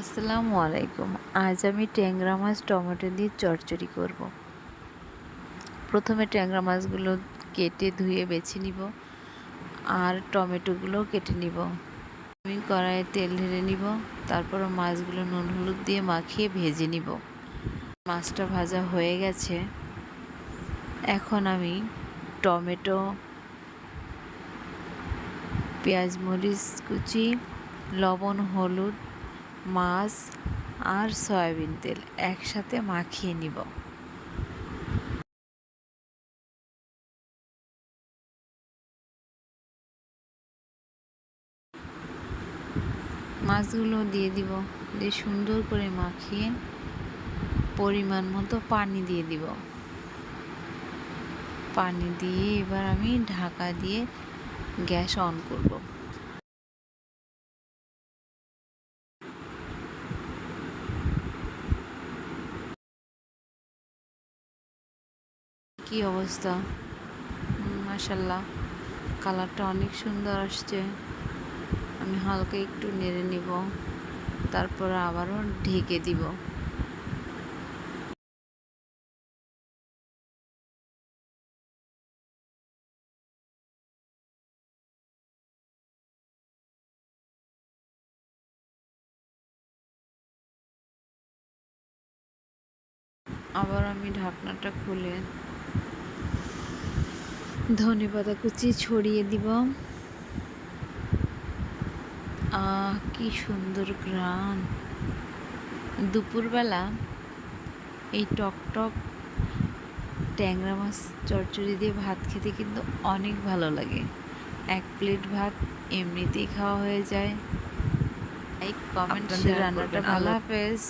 আসসালামু আলাইকুম। আজ আমি ট্যাংরা মাছ, টমেটো দিয়ে চচ্চড়ি করব। প্রথমে ট্যাংরা মাছগুলো কেটে ধুয়ে বেছে নিব আর টমেটোগুলো কেটে নিব। আমি কড়াইয়ে তেল ঢেলে নিব, তারপর মাছগুলো নুন হলুদ দিয়ে মাখিয়ে ভেজে নিব। মাছটা ভাজা হয়ে গেছে। এখন আমি টমেটো, পেঁয়াজ মরিচ কুচি, লবণ হলুদ মাছ আর সয়াবিন তেল একসাথে মাখিয়ে নিব। মাছগুলো দিয়ে দিব, দিয়ে সুন্দর করে মাখিয়ে পরিমাণ মতো পানি দিয়ে দিব। পানি দিয়ে এবার আমি ঢাকা দিয়ে গ্যাস অন করব। কি অবস্থা? মাসাল্লাহ কালারটা অনেক সুন্দর আসছে। আমি হালকা একটু নেড়ে নিব, তারপর আবারও ঢেকে দিব। আবার আমি ঢাকনাটা খুলে ধনে পাতা কুচি ছড়িয়ে দিব। আহ কি সুন্দর গ্রান। দুপুরবেলা এই টক টক ট্যাংরা মাছ চচ্চড়ি দিয়ে ভাত খেতে কিন্তু অনেক ভালো লাগে। এক প্লেট ভাত এমনিতেই খাওয়া হয়ে যায়। এই কমেন্ট রান্নাটা ভালো হাফেজ।